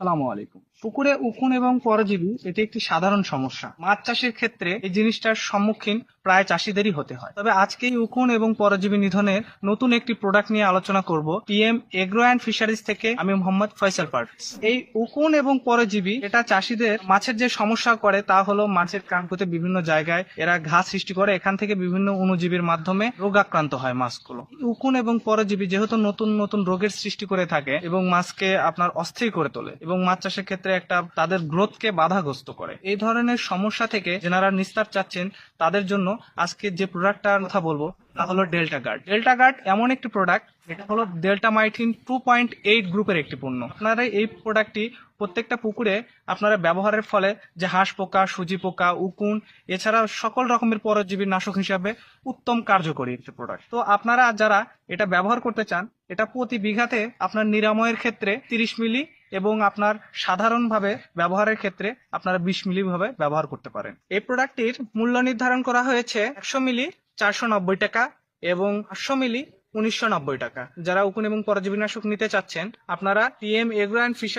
সালামু আলাইকুম। পুকুরে উকুন এবং পরজীবী, এটি একটি সাধারণ সমস্যা। মাছ চাষের ক্ষেত্রে এই জিনিসটার সম্মুখীন প্রায় চাষিদেরই হতে হয়। তবে আজকে এই উকুন এবং পরজীবী নিধনের নতুন একটি প্রোডাক্ট নিয়ে আলোচনা করব টিএম এগ্রো অ্যান্ড ফিশারিজ থেকে আমি মোহাম্মদ ফয়সাল পারভেজ। এই উকুন এবং পরজীবী, এটা চাষিদের মাছের যে সমস্যা করে তা হলো মাছের কানকুতে বিভিন্ন জায়গায় এরা ঘাস সৃষ্টি করে, এখান থেকে বিভিন্ন অণুজীবীর মাধ্যমে রোগাক্রান্ত হয় মাছগুলো। উকুন এবং পরজীবী যেহেতু নতুন নতুন রোগের সৃষ্টি করে থাকে এবং মাছকে আপনার অস্থির করে তোলে এবং মাছ চাষের ক্ষেত্রে একটা তাদের গ্রোথকে বাধাগ্রস্ত করে। এই ধরনের সমস্যা থেকে যেনারা নিস্তার চাচ্ছেন, তাদের জন্য আজকে যে প্রোডাক্টটার কথা বলব, তা হলো ডেল্টা গার্ড ডেল্টা গার্ড এমন একটি প্রোডাক্ট এটা হলো ডেল্টা মাইথিন টু পয়েন্ট এইট গ্রুপের একটি পণ্য। আপনারা এই প্রোডাক্টটি প্রত্যেকটা পুকুরে আপনারা ব্যবহারের ফলে যে হাঁস পোকা, সুজি পোকা, উকুন এছাড়া সকল রকমের পরজীবী নাশক হিসাবে উত্তম কার্যকরী একটি প্রোডাক্ট তো আপনারা যারা এটা ব্যবহার করতে চান, এটা প্রতি বিঘাতে আপনার নিরাময়ের ক্ষেত্রে তিরিশ মিলি এবং আপনার সাধারণভাবে ব্যবহারের ক্ষেত্রে আপনারা বিশ মিলিভাবে ব্যবহার করতে পারেন। এই প্রোডাক্টটির মূল্য নির্ধারণ করা হয়েছে একশো মিলি চারশো নব্বই টাকা এবং আটশো মিলি উনিশশো নব্বই টাকা। যারা উকুন এবং পরজীবীনাশক নিতে চাচ্ছেন, আপনারা টিএম এগ্রো অ্যান্ড ফিশার